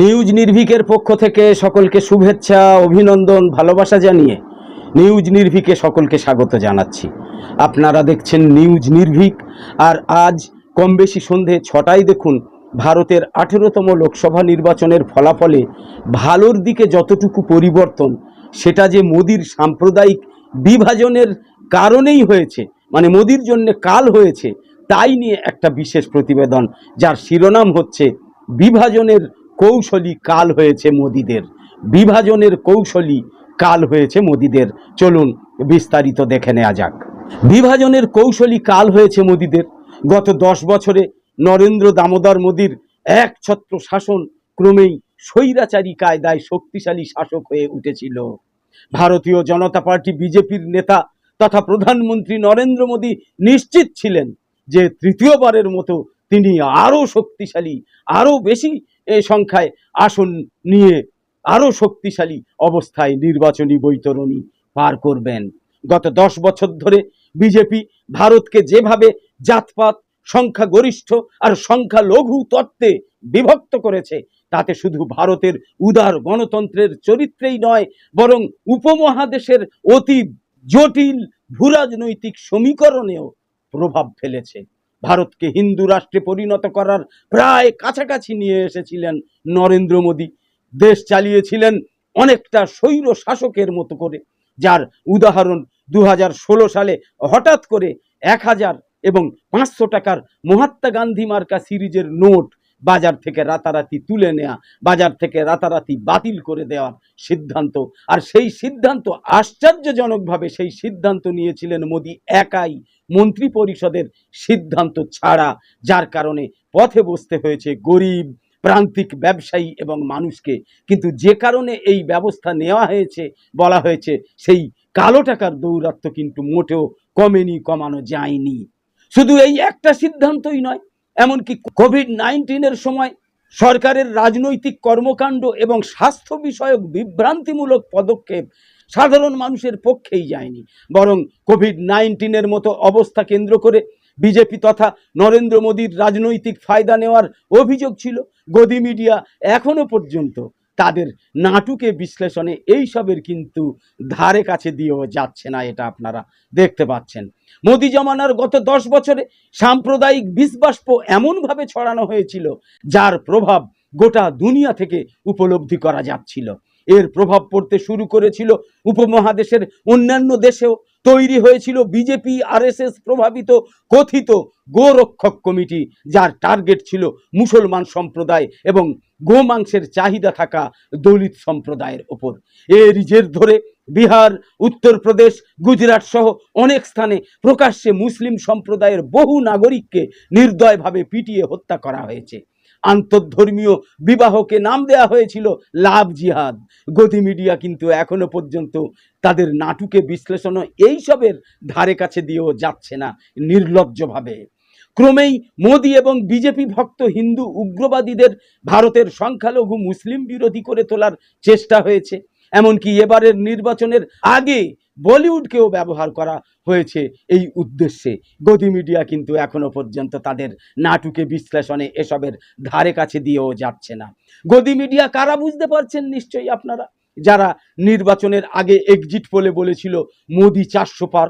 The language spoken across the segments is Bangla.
নিউজ নির্ভীকের পক্ষ থেকে সকলকে শুভেচ্ছা, অভিনন্দন, ভালোবাসা জানিয়ে নিউজ নির্ভীকে সকলকে স্বাগত জানাচ্ছি। আপনারা দেখছেন নিউজ নির্ভীক, আর আজ কম বেশি সন্ধে ছটায় দেখুন ভারতের আঠেরোতম লোকসভা নির্বাচনের ফলাফলে ভালোর দিকে যতটুকু পরিবর্তন, সেটা যে মোদির সাম্প্রদায়িক বিভাজনের কারণেই হয়েছে মানে মোদির জন্য কাল হয়েছে, তাই নিয়ে একটা বিশেষ প্রতিবেদন, যার শিরোনাম হচ্ছে বিভাজনের কৌশলী কাল হয়েছে মোদিদের। বিভাজনের কৌশলী কাল হয়েছে মোদিদের। চলুন বিস্তারিত দেখে নেওয়া যাক। বিভাজনের কৌশলী কাল হয়েছে মোদিদের। গত দশ বছরে নরেন্দ্র দামোদর মোদির একছত্র শাসন ক্রমেই স্বৈরাচারী কায়দায় শক্তিশালী শাসক হয়ে উঠেছিল। ভারতীয় জনতা পার্টি বিজেপির নেতা তথা প্রধানমন্ত্রী নরেন্দ্র মোদী নিশ্চিত ছিলেন যে তৃতীয়বারের মতো তিনি আরও শক্তিশালী, আরও বেশি এ সংখ্যায় আসন নিয়ে আরও শক্তিশালী অবস্থায় নির্বাচনী বৈতরণী পার করবেন। গত দশ বছর ধরে বিজেপি ভারতকে যেভাবে জাতপাত, সংখ্যাগরিষ্ঠ আর সংখ্যালঘু তত্ত্বে বিভক্ত করেছে, তাতে শুধু ভারতের উদার গণতন্ত্রের চরিত্রেই নয়, বরং উপমহাদেশের অতি জটিল ভূরাজনৈতিক সমীকরণেও প্রভাব ফেলেছে। ভারতকে হিন্দু রাষ্ট্রে পরিণত করার প্রায় কাছাকাছি নিয়ে এসেছিলেন নরেন্দ্র মোদী। দেশ চালিয়েছিলেন অনেকটা স্বৈর শাসকের মতো করে, যার উদাহরণ দু হাজার ষোলো সালে হঠাৎ করে এক হাজার এবং পাঁচশো টাকার মহাত্মা গান্ধী মার্কা সিরিজের নোট বাজার থেকে রাতারাতি তুলে নেওয়া বাজার থেকে রাতারাতি বাতিল করে দেওয়ার সিদ্ধান্ত। আর সেই সিদ্ধান্ত আশ্চর্যজনকভাবে সেই সিদ্ধান্ত নিয়েছিলেন মোদি একাই। মন্ত্রী পরিষদের সিদ্ধান্ত ছাড়া, যার কারণে পথে বসতে হয়েছে গরিব, প্রান্তিক ব্যবসায়ী এবং মানুষকে। কিন্তু যে কারণে এই ব্যবস্থা নেওয়া হয়েছে, বলা হয়েছে, সেই কালো টাকার দৌরাত্ম্য কিন্তু মোটেও কমেনি, কমানো যায়নি। শুধু এই একটা সিদ্ধান্তই নয়, এমনকি কোভিড নাইন্টিনের সময় সরকারের রাজনৈতিক কর্মকাণ্ড এবং স্বাস্থ্য বিষয়ক বিভ্রান্তিমূলক পদক্ষেপ সাধারণ মানুষের পক্ষেই যায়নি। বরং কোভিড নাইন্টিনের মতো অবস্থা কেন্দ্র করে বিজেপি তথা নরেন্দ্র মোদীর রাজনৈতিক ফায়দা নেওয়ার অভিযোগ ছিল। গদি মিডিয়া এখনও পর্যন্ত তাদের নাটুকে বিশ্লেষণে এইসবের কিন্তু ধারে কাছে দিয়েও যাচ্ছে না, এটা আপনারা দেখতে পাচ্ছেন। মোদি জমানার গত দশ বছরে সাম্প্রদায়িক বিষবাষ্প এমনভাবে ছড়ানো হয়েছিল, যার প্রভাব গোটা দুনিয়া থেকে উপলব্ধি করা যাচ্ছিল। এর প্রভাব পড়তে শুরু করেছিল। উপমহাদেশের অন্যান্য দেশেও তৈরি হয়েছিল বিজেপি, আরএসএস প্রভাবিত, কথিত গোরক্ষক কমিটি, যার টার্গেট ছিল মুসলমান সম্প্রদায় এবং গোমাংসের চাহিদা থাকা দলিত সম্প্রদায়ের ওপর। এর জের ধরে বিহার, উত্তরপ্রদেশ, গুজরাট সহ অনেক স্থানে প্রকাশ্যে মুসলিম সম্প্রদায়ের বহু নাগরিককে নির্দয়ভাবে পিটিয়ে হত্যা করা হয়েছে। আন্তর্ধর্মীয় বিবাহকে নাম দেয়া হয়েছিল লাভ জিহাদ। গতি মিডিয়া কিন্তু এখনও পর্যন্ত তাদের নাটুকে বিশ্লেষণ এইসবের ধারে কাছে দিয়েও যাচ্ছে না নির্লজ্জভাবে। ক্রমেই মোদি এবং বিজেপি ভক্ত হিন্দু উগ্রবাদীদের ভারতের সংখ্যালঘু মুসলিম বিরোধী করে তোলার চেষ্টা হয়েছে। এমনকি এবারের নির্বাচনের আগে বলিউডকেও ব্যবহার করা হয়েছে এই উদ্দেশ্যে। গদি মিডিয়া কিন্তু এখনও পর্যন্ত তাদের নাটুকে বিশ্লেষণে এসবের ধারে কাছে দিয়েও যাচ্ছে না। গদি মিডিয়া কারা বুঝতে পারছেন নিশ্চয়ই আপনারা? যারা নির্বাচনের আগে এক্সিট পোলে বলেছিল, মোদি চারশো পার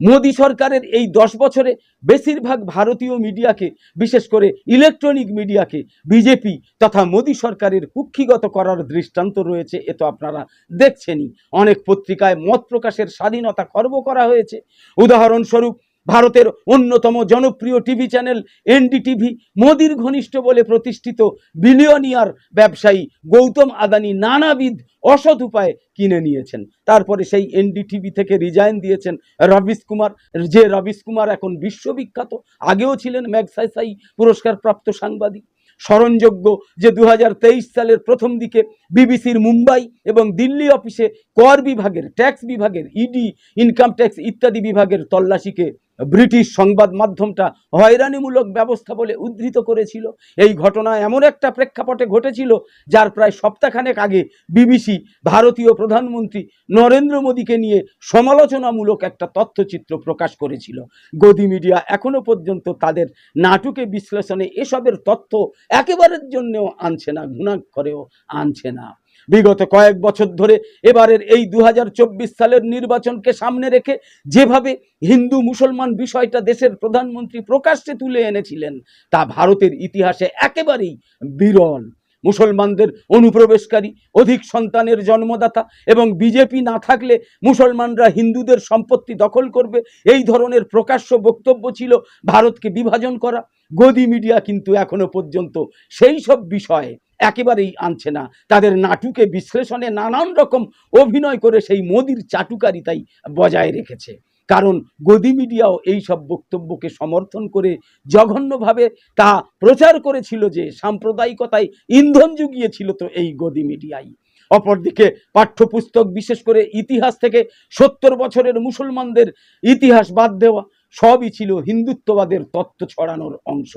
মোদি সরকারের এই দশ বছরে বেশিরভাগ ভারতীয় মিডিয়াকে, বিশেষ করে ইলেকট্রনিক মিডিয়াকে, বিজেপি তথা মোদী সরকারের কুক্ষিগত করার দৃষ্টান্ত রয়েছে, এ তো আপনারা দেখছেনই। অনেক পত্রিকায় মত প্রকাশের স্বাধীনতা খর্ব করা হয়েছে। উদাহরণস্বরূপ ভারতের অন্যতম জনপ্রিয় টিভি চ্যানেল এনডিটিভি, মোদির ঘনিষ্ঠ বলে প্রতিষ্ঠিত বিলিয়নিয়ার ব্যবসায়ী গৌতম আদানি নানাবিধ অসৎ উপায়ে কিনে নিয়েছেন। তারপরে সেই এনডিটিভি থেকে রিজাইন দিয়েছেন রবিশ কুমার। যে রবিশ কুমার এখন বিশ্ববিখ্যাত, আগেও ছিলেন ম্যাগসাইসাই পুরস্কার প্রাপ্ত সাংবাদিক। স্মরণযোগ্য যে দু হাজার তেইশ সালের প্রথম দিকে বিবিসির মুম্বাই এবং দিল্লি অফিসে কর বিভাগের, ট্যাক্স বিভাগের, ইডি ইনকাম ট্যাক্স ইত্যাদি বিভাগের তল্লাশিকে ব্রিটিশ সংবাদ মাধ্যমটা হয়রানিমূলক ব্যবস্থা বলে উদ্ধৃত করেছিল। এই ঘটনা এমন একটা প্রেক্ষাপটে ঘটেছিল, যার প্রায় সপ্তাহখানেক আগে বিবিসি ভারতীয় প্রধানমন্ত্রী নরেন্দ্র মোদীকে নিয়ে সমালোচনামূলক একটা তথ্যচিত্র প্রকাশ করেছিল। গদি মিডিয়া এখনও পর্যন্ত তাদের নাটুকে বিশ্লেষণে এসবের তথ্য একেবারের জন্যও আনছে না ঘুণাক্ষরেও আনছে না। বিগত কয়েক বছর ধরে এবারের এই দু হাজার চব্বিশ সালের নির্বাচনকে সামনে রেখে যেভাবে হিন্দু মুসলমান বিষয়টা দেশের প্রধানমন্ত্রী প্রকাশ্যে তুলে এনেছিলেন, তা ভারতের ইতিহাসে একেবারেই বিরল। মুসলমানদের অনুপ্রবেশকারী, অধিক সন্তানের জন্মদাতা এবং বিজেপি না থাকলে মুসলমানরা হিন্দুদের সম্পত্তি দখল করবে, এই ধরনের প্রকাশ্য বক্তব্য ছিল ভারতকে বিভাজন করা। গদি মিডিয়া কিন্তু এখনও পর্যন্ত সেই সব বিষয়ে একেবারেই আনছে না। তাদের নাটুকে বিশ্লেষণে নানান রকম অভিনয় করে সেই মোদির চাটুকারিতাই বজায় রেখেছে। কারণ গদি মিডিয়াও এই সব বক্তব্যকে সমর্থন করে জঘন্যভাবে তা প্রচার করেছিল যে সাম্প্রদায়িকতায় ইন্ধন জুগিয়েছিল তো এই গদি মিডিয়াই। অপরদিকে পাঠ্যপুস্তক বিশেষ করে ইতিহাস থেকে সত্তর বছরের মুসলমানদের ইতিহাস বাদ দেওয়া সবই ছিল হিন্দুত্ববাদের তত্ত্ব ছড়ানোর অংশ।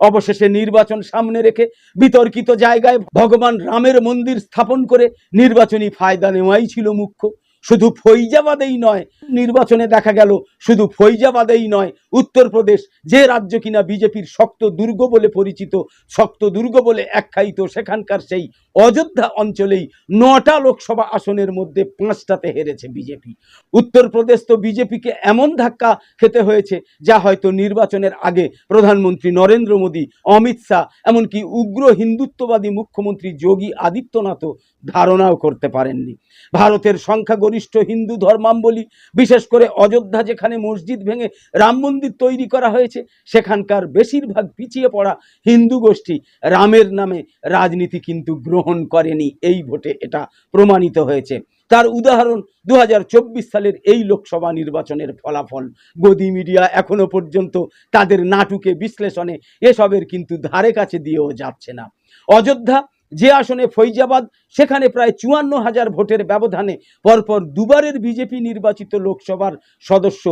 অবশেষে নির্বাচন সামনে রেখে বিতর্কিত জায়গায় ভগবান রামের মন্দির স্থাপন করে নির্বাচনী ফায়দা নেওয়াই ছিল মুখ্য। শুধু ফৈজাবাদেই নয়, নির্বাচনে দেখা গেল শুধু ফৈজাবাদেই নয়, উত্তরপ্রদেশ যে রাজ্য কিনা বিজেপির শক্ত দুর্গ বলে পরিচিত শক্ত দুর্গ বলে আখ্যায়িত সেখানকার সেই অযোধ্যা অঞ্চলেই নটা লোকসভা আসনের মধ্যে পাঁচটাতে হেরেছে বিজেপি। উত্তরপ্রদেশ তো বিজেপিকে এমন ধাক্কা খেতে হয়েছে, যা হয়তো নির্বাচনের আগে প্রধানমন্ত্রী নরেন্দ্র মোদী, অমিত শাহ, এমনকি উগ্র হিন্দুত্ববাদী মুখ্যমন্ত্রী যোগী আদিত্যনাথও ধারণাও করতে পারেননি। ভারতের সংখ্যাগরিষ্ঠ হিন্দু ধর্মাবলী বিশেষ করে অযোধ্যা যেখানে মসজিদ ভেঙে রাম মন্দির তৈরি করা হয়েছে, সেখানকার বেশিরভাগ পিছিয়ে পড়া হিন্দু গোষ্ঠী রামের নামে রাজনীতি কিন্তু গ্রহণ করেনি এই ভোটে, এটা প্রমাণিত হয়েছে। তার উদাহরণ দু হাজার চব্বিশ সালের এই লোকসভা নির্বাচনের ফলাফল। গদি মিডিয়া এখনও পর্যন্ত তাদের নাটুকে বিশ্লেষণে এসবের কিন্তু ধারে কাছে দিয়েও যাচ্ছে না। অযোধ্যা, যে আসনে ফৈজাবাদ, সেখানে প্রায় চুয়ান্ন হাজার ভোটের ব্যবধানে পরপর দুবারের বিজেপি নির্বাচিত লোকসভার সদস্য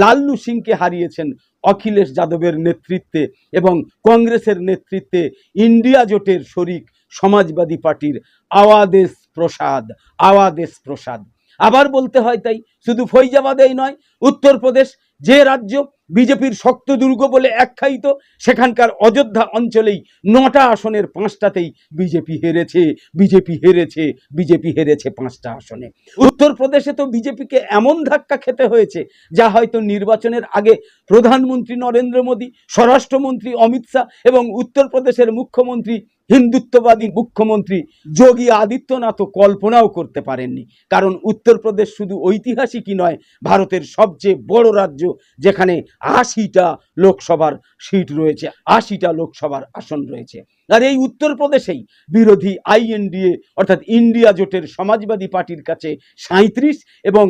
লাল্লু সিংকে হারিয়েছেন অখিলেশ যাদবের নেতৃত্বে এবং কংগ্রেসের নেতৃত্বে ইন্ডিয়া জোটের শরিক সমাজবাদী পার্টির আওয়াদেশ প্রসাদ আওয়াদেশ প্রসাদ। আবার বলতে হয় তাই, শুধু ফৈজাবাদেই নয়, উত্তরপ্রদেশ যে রাজ্য বিজেপির শক্ত দুর্গ বলে আখ্যায়িত সেখানকার অযোধ্যা অঞ্চলেই নটা আসনের পাঁচটাতেই বিজেপি হেরেছে বিজেপি হেরেছে বিজেপি হেরেছে পাঁচটা আসনে। উত্তরপ্রদেশে তো বিজেপিকে এমন ধাক্কা খেতে হয়েছে, যা হয়তো নির্বাচনের আগে প্রধানমন্ত্রী নরেন্দ্র মোদী, স্বরাষ্ট্রমন্ত্রী অমিত শাহ এবং উত্তরপ্রদেশের মুখ্যমন্ত্রী হিন্দুত্ববাদী মুখ্যমন্ত্রী যোগী আদিত্যনাথও কল্পনাও করতে পারেননি। কারণ উত্তরপ্রদেশ শুধু ঐতিহাসিকই নয়, ভারতের সবচেয়ে বড় রাজ্য, যেখানে আশিটা লোকসভার সিট রয়েছে, আশিটা লোকসভার আসন রয়েছে। আর এই উত্তরপ্রদেশেই বিরোধী আইএনডিএ, অর্থাৎ ইন্ডিয়া জোটের সমাজবাদী পার্টির কাছে সাঁত্রিশ এবং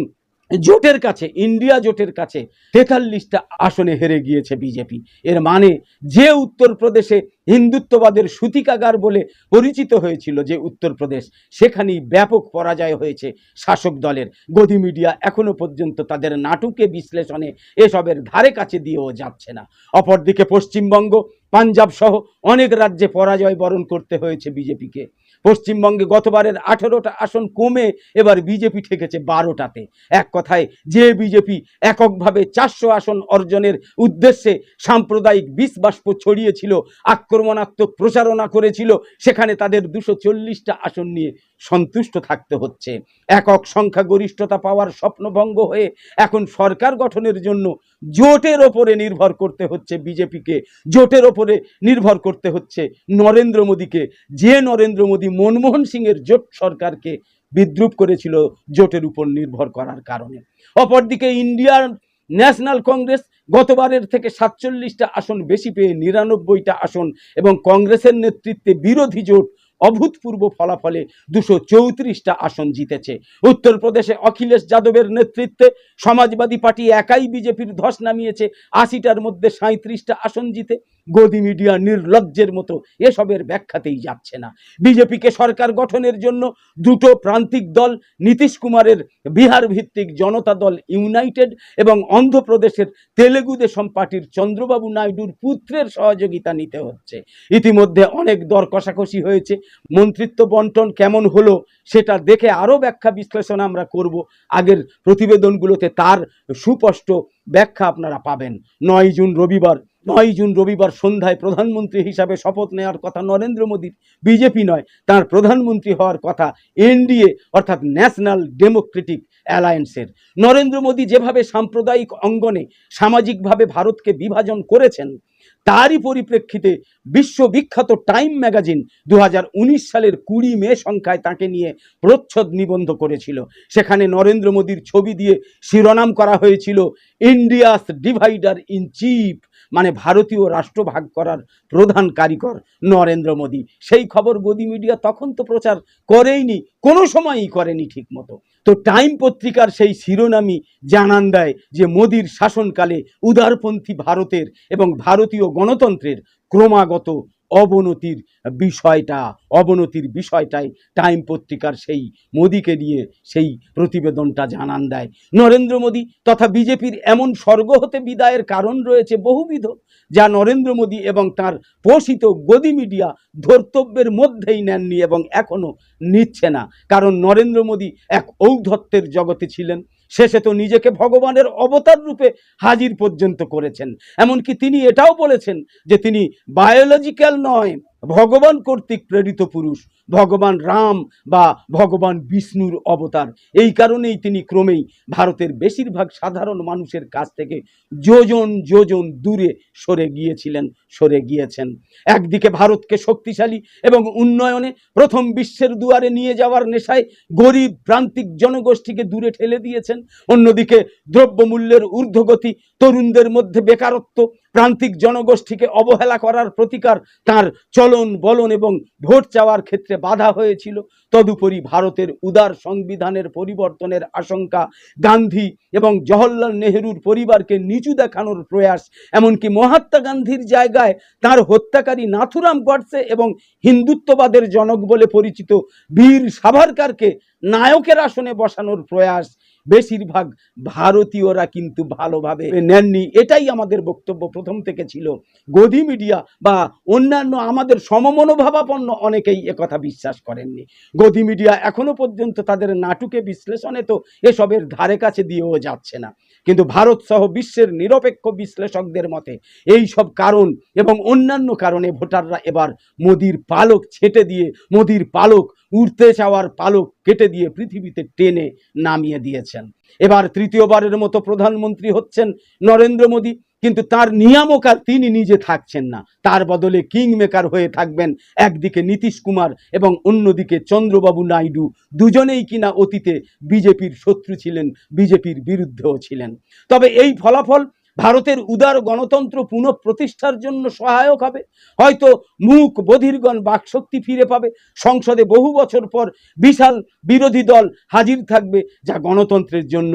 জোটের কাছে, ইন্ডিয়া জোটের কাছে তেতাল্লিশটা আসনে হেরে গিয়েছে বিজেপি। এর মানে যে উত্তরপ্রদেশে হিন্দুত্ববাদের সূতিকাগার বলে পরিচিত হয়েছিল যে উত্তরপ্রদেশ, সেখানেই ব্যাপক পরাজয় হয়েছে শাসক দলের। গদি মিডিয়া এখনও পর্যন্ত তাদের নাটুকে বিশ্লেষণে এসবের ধারে কাছে দিয়েও যাচ্ছে না। অপরদিকে পশ্চিমবঙ্গ পাঞ্জাব সহ অনেক রাজ্যে পরাজয় বরণ করতে হয়েছে বিজেপিকে। পশ্চিমবঙ্গে গতবারের আঠেরোটা আসন কমে এবার বিজেপি ঠেকেছে বারোটাতে। এক কথায়, যে বিজেপি এককভাবে চারশো আসন অর্জনের উদ্দেশ্যে সাম্প্রদায়িক বিষ বাষ্প ছড়িয়েছিল, আক্রমণাত্মক প্রচারণা করেছিল, সেখানে তাদের দুশো চল্লিশটা আসন নিয়ে সন্তুষ্ট থাকতে হচ্ছে। একক সংখ্যাগরিষ্ঠতা পাওয়ার স্বপ্নভঙ্গ হয়ে এখন সরকার গঠনের জন্য জোটের ওপরে নির্ভর করতে হচ্ছে বিজেপিকে, জোটের ওপরে নির্ভর করতে হচ্ছে নরেন্দ্র মোদীকে। যে নরেন্দ্র মোদী মনমোহন সিংয়ের জোট সরকারকে বিদ্রুপ করেছিল, জোটের উপর নির্ভর করার কারণে। অপরদিকে ইন্ডিয়ার ন্যাশনাল কংগ্রেস গতবারের থেকে সাতচল্লিশটা আসন বেশি পেয়ে নিরানব্বইটা আসন এবং কংগ্রেসের নেতৃত্বে বিরোধী জোট অভূতপূর্ব ফলাফলে দুশো চৌত্রিশটা আসন জিতেছে। উত্তরপ্রদেশে অখিলেশ যাদবের নেতৃত্বে সমাজবাদী পার্টি একাই বিজেপির ধস নামিয়েছে। আশিটার মধ্যে সাঁত্রিশটা আসন জিতে গদি মিডিয়া নির্লজ্জের মতো এসবের ব্যাখ্যাতেই যাচ্ছে না। বিজেপিকে সরকার গঠনের জন্য দুটো প্রান্তিক দল নীতিশ কুমারের বিহার ভিত্তিক জনতা দল ইউনাইটেড এবং অন্ধ্রপ্রদেশের তেলেগু দেশম পার্টির চন্দ্রবাবু নাইডুর পুত্রের সহযোগিতা নিতে হচ্ছে। ইতিমধ্যে অনেক দর কষাকষি হয়েছে। মন্ত্রিত্ব বন্টন কেমন হলো সেটা দেখে আরও ব্যাখ্যা বিশ্লেষণ আমরা করব। আগের প্রতিবেদনগুলোতে তার সুস্পষ্ট ব্যাখ্যা আপনারা পাবেন। নয় জুন রবিবার নয় জুন রবিবার সন্ধ্যায় প্রধানমন্ত্রী হিসাবে শপথ নেওয়ার কথা নরেন্দ্র মোদীর। বিজেপি নয়, তার প্রধানমন্ত্রী হওয়ার কথা এনডিএ, অর্থাৎ ন্যাশনাল ডেমোক্রেটিক অ্যালায়েন্সের। নরেন্দ্র মোদী যেভাবে সাম্প্রদায়িক অঙ্গনে সামাজিকভাবে ভারতকে বিভাজন করেছেন তারই পরিপ্রেক্ষিতে বিশ্ববিখ্যাত টাইম ম্যাগাজিন দু হাজার উনিশ সালের কুড়ি মে সংখ্যায় তাকে নিয়ে প্রচ্ছদ নিবন্ধ করেছিল। সেখানে নরেন্দ্র মোদীর ছবি দিয়ে শিরোনাম করা হয়েছিল, ইন্ডিয়াস ডিভাইডার ইন চিফ মানে ভারতীয় রাষ্ট্র ভাগ করার প্রধান কারিগর নরেন্দ্র মোদী। সেই খবর গদি মিডিয়া তখন তো প্রচার করেইনি, কোনো সময়ই করেনি ঠিক মতো তো টাইম পত্রিকার সেই শিরোনামই জানান দেয় যে মোদীর শাসনকালে উদারপন্থী ভারতের এবং ভারতীয় গণতন্ত্রের ক্রমাগত অবনতির বিষয়টা, অবনতির বিষয়টাই টাইম পত্রিকার সেই মোদীকে নিয়ে সেই প্রতিবেদনটা জানান দেয়। নরেন্দ্র মোদী তথা বিজেপির এমন স্বর্গ হতে বিদায়ের কারণ রয়েছে বহুবিধ, যা নরেন্দ্র মোদী এবং তার পোষিত গদি মিডিয়া ধর্তব্যের মধ্যেই নেননি এবং এখনও নিচ্ছে না। কারণ নরেন্দ্র মোদী এক ঔদ্ধত্যের জগতে ছিলেন। শেষে তো নিজেকে ভগবানের অবতার রূপে হাজির পর্যন্ত করেছেন। এমনকি তিনি এটাও বলেছেন যে তিনি বায়োলজিক্যাল নয়, ভগবান কর্তৃক প্রেরিত পুরুষ। ভগবান রাম বা ভগবান বিষ্ণুর অবতার। এই কারণেই তিনি ক্রমেই ভারতের বেশিরভাগ সাধারণ মানুষের কাছ থেকে যোজন যোজন দূরে সরে গিয়েছিলেন, সরে গিয়েছেন। একদিকে ভারতকে শক্তিশালী এবং উন্নয়নে প্রথম বিশ্বের দুয়ারে নিয়ে যাওয়ার নেশায় গরিব প্রান্তিক জনগোষ্ঠীকে দূরে ঠেলে দিয়েছেন। অন্যদিকে দ্রব্যমূল্যের ঊর্ধ্বগতি, তরুণদের মধ্যে বেকারত্ব প্রান্তিক জনগোষ্ঠীকে অবহেলা করার প্রতিকার, তার চলন বলন এবং ভোট চাওয়ার ক্ষেত্রে বাধা হয়েছিল। তদুপরি ভারতের উদার সংবিধানের পরিবর্তনের আশঙ্কা গান্ধী এবং জওহরলাল নেহরুর পরিবারকে নিচু দেখানোর প্রয়াস, এমনকি মহাত্মা গান্ধীর জায়গায় তার হত্যাকারী নাথুরাম গডসে এবং হিন্দুত্ববাদের জনক বলে পরিচিত বীর সাভারকারকে নায়কের আসনে বসানোর প্রয়াস। বেশিরভাগ ভারতীয়রা কিন্তু ভালোভাবে নেননি। এটাই আমাদের বক্তব্য প্রথম থেকে ছিল। গদি মিডিয়া বা অন্যান্য আমাদের সমমনোভাবাপন্ন অনেকেই একথা বিশ্বাস করেননি। গদি মিডিয়া এখনও পর্যন্ত তাদের নাটুকে বিশ্লেষণে তো এসবের ধারে কাছে দিয়েও যাচ্ছে না। কিন্তু ভারত সহ বিশ্বের নিরপেক্ষ বিশ্লেষকদের মতে এই সব কারণ এবং অন্যান্য কারণে ভোটাররা এবার মোদির পালক ছেটে দিয়ে, মোদির পালক উড়তে চাওয়ার পালক কেটে দিয়ে পৃথিবীতে টেনে নামিয়ে দিয়েছেন। এবার তৃতীয়বারের মতো প্রধানমন্ত্রী হচ্ছেন নরেন্দ্র মোদী, কিন্তু তার নিয়ামক আর তিনি নিজে থাকছেন না। তার বদলে কিং মেকার হয়ে থাকবেন একদিকে নীতিশ কুমার এবং অন্যদিকে চন্দ্রবাবু নাইডু। দুজনেই কিনা অতীতে বিজেপির শত্রু ছিলেন, বিজেপির বিরুদ্ধেও ছিলেন। তবে এই ফলাফল ভারতের উদার গণতন্ত্র পুনঃপ্রতিষ্ঠার জন্য সহায়ক হবে। হয়তো মুখ বধিরগণ বাকশক্তি ফিরে পাবে। সংসদে বহু বছর পর বিশাল বিরোধী দল হাজির থাকবে, যা গণতন্ত্রের জন্য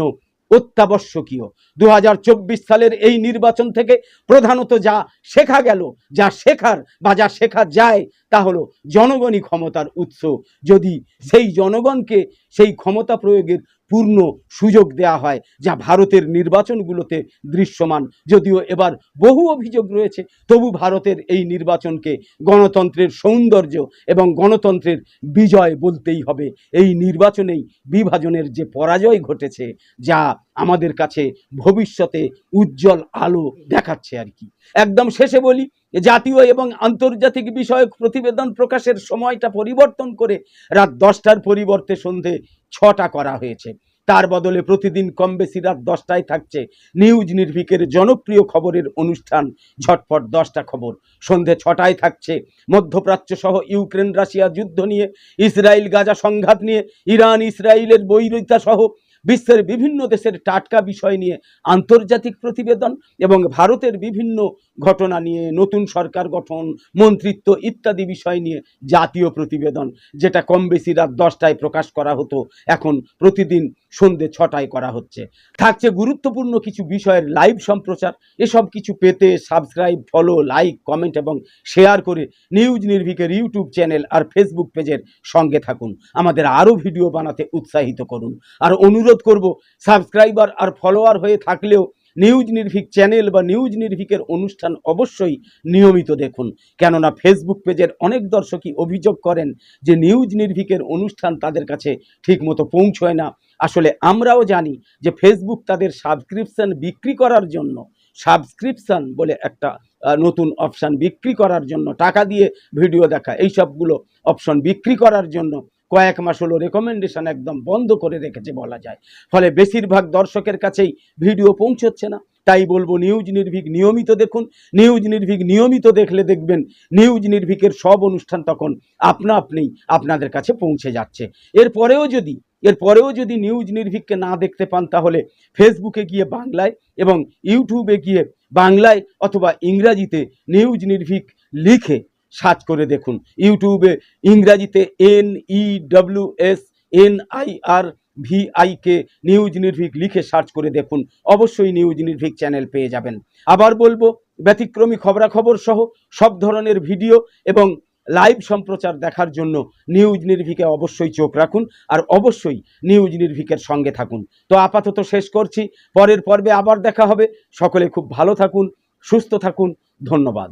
অত্যাবশ্যকীয়। দু হাজার চব্বিশ সালের এই নির্বাচন থেকে প্রধানত যা শেখা গেল, যা শেখার বা যা শেখা যায়, তা হলো জনগণই ক্ষমতার উৎস। যদি সেই জনগণকে সেই ক্ষমতা প্রয়োগের পূর্ণ সুযোগ দেয়া হয়, যা ভারতের নির্বাচনগুলোতে দৃশ্যমান। যদিও এবার বহু অভিযোগ রয়েছে, তবু ভারতের এই নির্বাচনকে গণতন্ত্রের সৌন্দর্য এবং গণতন্ত্রের বিজয় বলতেই হবে। এই নির্বাচনেই বিভাজনের যে পরাজয় ঘটেছে, যা আমাদের কাছে ভবিষ্যতে উজ্জ্বল আলো দেখাচ্ছে আর কি। একদম শেষে বলি, জাতীয় এবং আন্তর্জাতিক বিষয়ক প্রতিবেদন প্রকাশের সময়টা পরিবর্তন করে রাত দশটার পরিবর্তে সন্ধে ছটা করা হয়েছে। তার বদলে প্রতিদিন কম বেশি রাত দশটায় থাকছে নিউজ নির্ভিকের জনপ্রিয় খবরের অনুষ্ঠান ঝটপট দশটা খবর। সন্ধে ছটায় থাকছে মধ্যপ্রাচ্য সহ ইউক্রেন রাশিয়া যুদ্ধ নিয়ে, ইসরায়েল গাজা সংঘাত নিয়ে, ইরান ইসরায়েলের বৈরিতা সহ বিশ্বের বিভিন্ন দেশের টাটকা বিষয় নিয়ে আন্তর্জাতিক প্রতিবেদন এবং ভারতের বিভিন্ন ঘটনা নিয়ে নতুন সরকার গঠন, মন্ত্রিত্ব ইত্যাদি বিষয় নিয়ে জাতীয় প্রতিবেদন, যেটা কম বেশি রাত দশটায় প্রকাশ করা হতো। এখন প্রতিদিন সন্ধে ছটায় করা হচ্ছে। থাকছে গুরুত্বপূর্ণ কিছু বিষয়ের লাইভ সম্প্রচার। এসব কিছু পেতে সাবস্ক্রাইব ফলো লাইক কমেন্ট এবং শেয়ার করে নিউজ নির্ভিকের ইউটিউব চ্যানেল আর ফেসবুক পেজের সঙ্গে থাকুন। আমাদের আরও ভিডিও বানাতে উৎসাহিত করুন। আর অনুরোধ করব সাবস্ক্রাইবার আর ফলোয়ার হয়ে থাকলেও নিউজ নির্ভীক চ্যানেল বা নিউজ নির্ভীকের অনুষ্ঠান অবশ্যই নিয়মিত দেখুন। কেননা ফেসবুক পেজের অনেক দর্শকই অভিযোগ করেন যে নিউজ নির্ভীকের অনুষ্ঠান তাদের কাছে ঠিকমতো পৌঁছয় না। আসলে আমরাও জানি যে ফেসবুক তাদের সাবস্ক্রিপশন বিক্রি করার জন্য সাবস্ক্রিপশন বলে একটা নতুন অপশান বিক্রি করার জন্য টাকা দিয়ে ভিডিও দেখা, এই সবগুলো অপশন বিক্রি করার জন্য কয়েক মাস হলো রেকমেন্ডেশন একদম বন্ধ করে রেখেছে বলা যায়। ফলে বেশিরভাগ দর্শকের কাছেই ভিডিও পৌঁছচ্ছে না। তাই বলব নিউজ নির্ভীক নিয়মিত দেখুন নিউজ নির্ভীক নিয়মিত দেখলে দেখবেন নিউজ নির্ভীকের সব অনুষ্ঠান তখন আপনা আপনি আপনাদের কাছে পৌঁছে যাচ্ছে। এরপরেও যদি এরপরেও যদি নিউজ নির্ভীককে না দেখতে পান, তাহলে ফেসবুকে গিয়ে বাংলায় এবং ইউটিউবে গিয়ে বাংলায় অথবা ইংরাজিতে নিউজ নির্ভীক লিখে সার্চ করে দেখুন। ইউটিউবে ইংরাজিতে N E W S N I R ভিআইকে news Nirbhik লিখে সার্চ করে দেখুন। অবশ্যই নিউজ নির্ভীক চ্যানেল পেয়ে যাবেন। আবার বলব, ব্যতিক্রমী খবরাখবর সহ সব ধরনের ভিডিও এবং লাইভ সম্প্রচার দেখার জন্য নিউজ নির্ভিকে অবশ্যই চোখ রাখুন আর অবশ্যই নিউজ নির্ভিকের সঙ্গে থাকুন। তো আপাতত শেষ করছি। পরের পর্বে আবার দেখা হবে। সকলে খুব ভালো থাকুন, সুস্থ থাকুন। ধন্যবাদ।